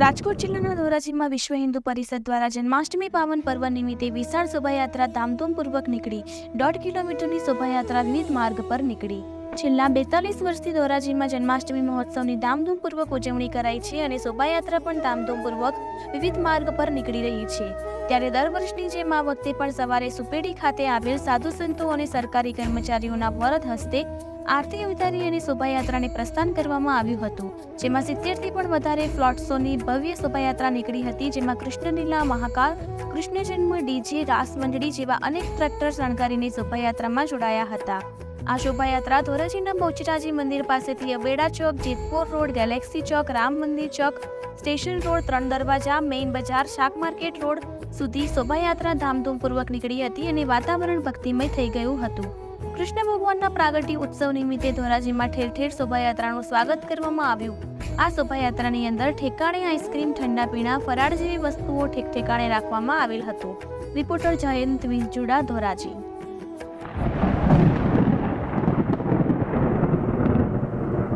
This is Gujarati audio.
રાજકોટ જિલ્લાના ધોરાજીમાં વિશ્વ હિન્દુ પરિષદ દ્વારા જન્માષ્ટમી પાવન પર્વ નિમિત્તે વિશાળ શોભાયાત્રા ધામધૂમપૂર્વક નીકળી. દોઢ કિલોમીટરની શોભાયાત્રા વિવિધ માર્ગ પર નીકળી. છેલ્લા બેતાલીસ વર્ષથી ધોરાજીમાં જન્માષ્ટમી મહોત્સવની ધામધૂમપૂર્વક ઉજવણી કરાઈ છે અને શોભાયાત્રા પણ ધામધૂમપૂર્વક વિવિધ માર્ગ પર નીકળી રહી છે. ત્યારે દર વર્ષની જેમ આ વખતે પણ સવારે સુપેડી ખાતે આવેલ સાધુ સંતો અને સરકારી કર્મચારીઓના વરદ હસ્તે આરતી ઉતારી અને શોભાયાત્રાને પ્રસ્થાન કરવામાં આવ્યું હતું. જેમાં સિત્તેરથી પણ વધારે ફ્લોટ્સોની ભવ્ય શોભાયાત્રા નીકળી હતી, જેમાં કૃષ્ણલીલા મહાકાલ કૃષ્ણ જન્મ ડીજે રાસ મંડળી જેવા અનેક ટ્રેક્ટર શણગારીને શોભાયાત્રામાં જોડાયા હતા. આ શોભાયાત્રા ધોરાજીના બોચરાજી મંદિર પાસેથી Aveda Chowk, Jetpur road, galaxy Chowk, Ram Mandir Chowk, station road, ત્રણ દરવાજા, મેઇન બજાર, શાક માર્કેટ રોડ સુધી શોભાયાત્રા ધામધૂમપૂર્વક નીકળી હતી અને વાતાવરણ ભક્તિમય થઈ ગયું હતું. કૃષ્ણ ભગવાનના પ્રાગટ્ય ઉત્સવ નિમિત્તે ધોરાજીમાં ઠેર ઠેર શોભાયાત્રાનું સ્વાગત કરવામાં આવ્યું. આ શોભાયાત્રાની અંદર ઠેકાણે આઈસ્ક્રીમ, ઠંડા પીણા, ફરાળ જેવી વસ્તુઓ ઠેક ઠેકાણે રાખવામાં આવેલ હતું. રિપોર્ટર જયંત વિંજુડા, ધોરાજી.